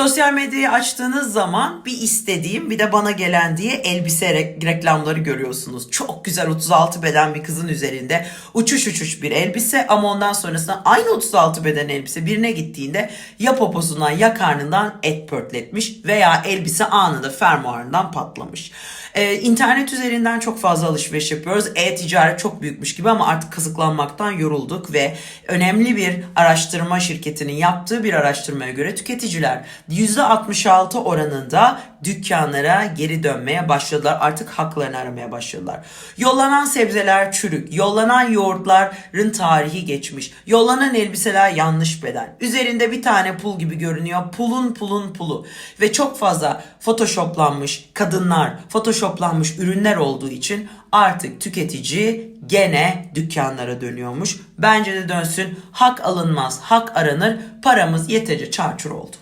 Sosyal medyayı açtığınız zaman bir istediğim bir de bana gelen diye elbise re- reklamları görüyorsunuz. Çok güzel 36 beden bir kızın üzerinde uçuş uçuş bir elbise ama ondan sonrasında aynı 36 beden elbise birine gittiğinde ya poposundan ya karnından et pörtletmiş veya elbise anında fermuarından patlamış. Ee, internet üzerinden çok fazla alışveriş yapıyoruz. E-ticaret çok büyükmüş gibi ama artık kazıklanmaktan yorulduk ve önemli bir araştırma şirketinin yaptığı bir araştırmaya göre tüketiciler %66 oranında dükkanlara geri dönmeye başladılar. Artık haklarını aramaya başladılar. Yollanan sebzeler çürük, yollanan yoğurtların tarihi geçmiş, yollanan elbiseler yanlış beden. Üzerinde bir tane pul gibi görünüyor. Pulun pulun pulu ve çok fazla photoshoplanmış kadınlar, photoshoplanmış ürünler olduğu için artık tüketici gene dükkanlara dönüyormuş. Bence de dönsün. Hak alınmaz, hak aranır. Paramız yeterince çarçur oldu.